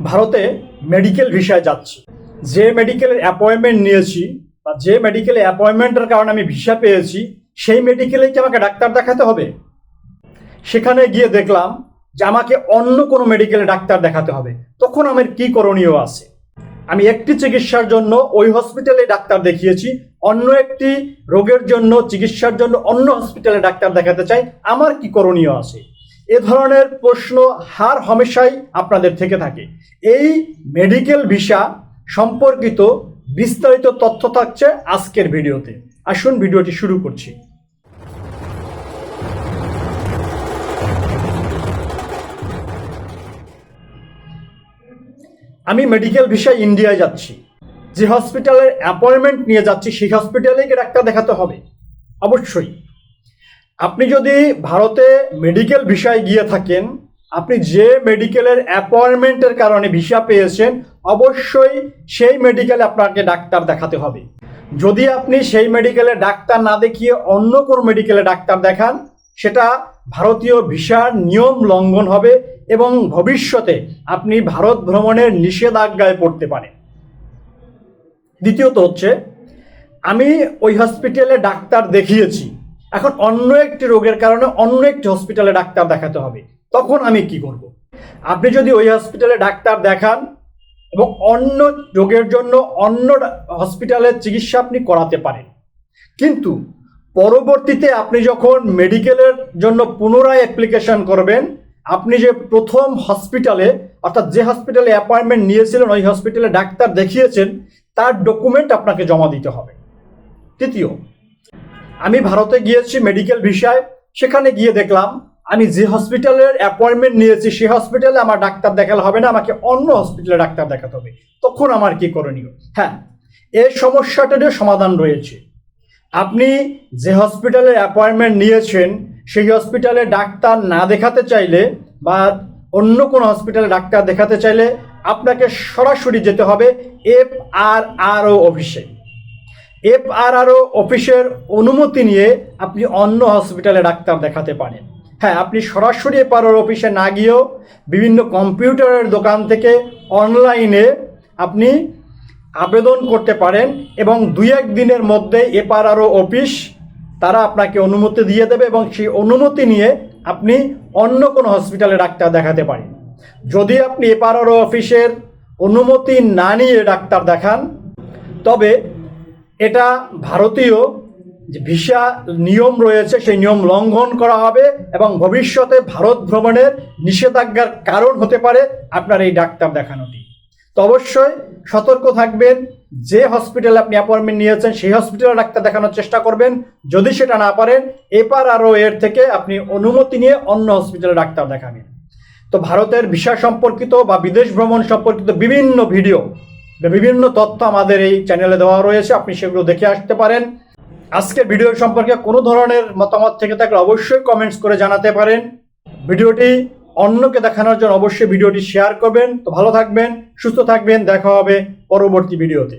ভারতে মেডিকেল ভিসায় যাচ্ছি। যে মেডিকেলের অ্যাপয়েন্টমেন্ট নিয়েছি বা যে মেডিকেলে অ্যাপয়েন্টমেন্টের কারণে আমি ভিসা পেয়েছি, সেই মেডিকেলে কি আমাকে ডাক্তার দেখাতে হবে? সেখানে গিয়ে দেখলাম যে আমাকে অন্য কোনো মেডিকেলে ডাক্তার দেখাতে হবে। তখন আমার কি করণীয় আছে? আমি একটি চিকিৎসার জন্য ওই হসপিটালে ডাক্তার দেখিয়েছি, অন্য একটি রোগের জন্য, চিকিৎসার জন্য অন্য হসপিটালে ডাক্তার দেখাতে চাই। আমার কি করণীয় আছে? এ ধরনের প্রশ্ন হার হামেশাই আপনাদের থেকে থাকে। এই মেডিকেল ভিসা সম্পর্কিত বিস্তারিত তথ্য থাকছে আজকের ভিডিওতে। আসুন ভিডিওটি শুরু করছি। আমি মেডিকেল ভিসা ইন্ডিয়ায় যাচ্ছি। যে হসপিটালের অ্যাপয়েন্টমেন্ট নিয়ে যাচ্ছি, সেই হসপিটালে গিয়ে ডাক্তার দেখাতে হবে? অবশ্যই। আপনি যদি ভারতে মেডিকেল ভিসায় গিয়ে থাকেন, আপনি যে মেডিকেলের অ্যাপয়েন্টমেন্টের কারণে ভিসা পেয়েছেন, অবশ্যই সেই মেডিকেলে আপনাকে ডাক্তার দেখাতে হবে। যদি আপনি সেই মেডিকেলে ডাক্তার না দেখিয়ে অন্য কোনো মেডিকেলে ডাক্তার দেখান, সেটা ভারতীয় ভিসার নিয়ম লঙ্ঘন হবে এবং ভবিষ্যতে আপনি ভারত ভ্রমণের নিষেধাজ্ঞায় পড়তে পারেন। দ্বিতীয়ত হচ্ছে, আমি ওই হসপিটালে ডাক্তার দেখিয়েছি। এখন অন্য একটি রোগের কারণে অন্য একটি হসপিটালে ডাক্তার দেখাতে হবে। তখন আমি কি করব? আপনি যদি ওই হসপিটালে ডাক্তার দেখান এবং অন্য রোগের জন্য অন্য হসপিটালের চিকিৎসা আপনি করাতে পারেন। কিন্তু পরবর্তীতে আপনি যখন মেডিকেলের জন্য পুনরায় অ্যাপ্লিকেশন করবেন, আপনি যে প্রথম হসপিটালে অর্থাৎ যে হসপিটালে অ্যাপয়েন্টমেন্ট নিয়েছিলেন, ওই হসপিটালে ডাক্তার দেখিয়েছেন, তার ডকুমেন্ট আপনাকে জমা দিতে হবে। তৃতীয় আমি ভারতে গিয়েছি মেডিকেল ভিসায় সেখানে গিয়ে দেখলাম, আমি যে হসপিটালের অ্যাপয়েন্টমেন্ট নিয়েছি সেই হসপিটালে আমার ডাক্তার দেখালে হবে না, আমাকে অন্য হসপিটালে ডাক্তার দেখাতে হবে। তখন আমার কি করণীয়? হ্যাঁ এই সমস্যাটারও সমাধান রয়েছে। আপনি যে হসপিটালে অ্যাপয়েন্টমেন্ট নিয়েছেন, সেই হসপিটালে ডাক্তার না দেখাতে চাইলে বা অন্য কোনো হসপিটালে ডাক্তার দেখাতে চাইলে আপনাকে সরাসরি যেতে হবে এফ আর আর ও অফিসে। এফ আর আর অফিসের অনুমতি নিয়ে আপনি অন্য হসপিটালে ডাক্তার দেখাতে পারেন। হ্যাঁ আপনি সরাসরি এফ আর অফিসে না গিয়েও বিভিন্ন কম্পিউটারের দোকান থেকে অনলাইনে আপনি আবেদন করতে পারেন এবং দুই এক দিনের মধ্যে এপারআরও অফিস তারা আপনাকে অনুমতি দিয়ে দেবে এবং সেই অনুমতি নিয়ে আপনি অন্য কোনো হসপিটালে ডাক্তার দেখাতে পারেন। যদি আপনি এপারআরও অফিসের অনুমতি না নিয়ে ডাক্তার দেখান, তবে এটা ভারতীয় যে ভিসা নিয়ম রয়েছে, সেই নিয়ম লঙ্ঘন করা হবে এবং ভবিষ্যতে ভারত ভ্রমণের নিষেধাজ্ঞার কারণ হতে পারে আপনার এই ডাক্তার দেখানোটি। তো অবশ্যই সতর্ক থাকবেন, যে হসপিটাল আপনি অ্যাপয়েন্টমেন্ট নিয়েছেন, সেই হসপিটালে ডাক্তার দেখানোর চেষ্টা করবেন। যদি সেটা না পারেন, এপার আরও এর থেকে আপনি অনুমতি নিয়ে অন্য হসপিটালে ডাক্তার দেখাবেন। তো ভারতের ভিসা সম্পর্কিত বা বিদেশ ভ্রমণ সম্পর্কিত বিভিন্ন ভিডিও বিভিন্ন তথ্য আমাদের এই চ্যানেলে দেওয়া রয়েছে, আপনি সেগুলো দেখে আসতে পারেন। আজকের ভিডিও সম্পর্কে কোনো ধরনের মতামত থেকে থাকলে অবশ্যই কমেন্টস করে জানাতে পারেন। ভিডিওটি অন্যকে দেখানোর জন্য অবশ্যই ভিডিওটি শেয়ার করবেন। তো ভালো থাকবেন, সুস্থ থাকবেন, দেখা হবে পরবর্তী ভিডিওতে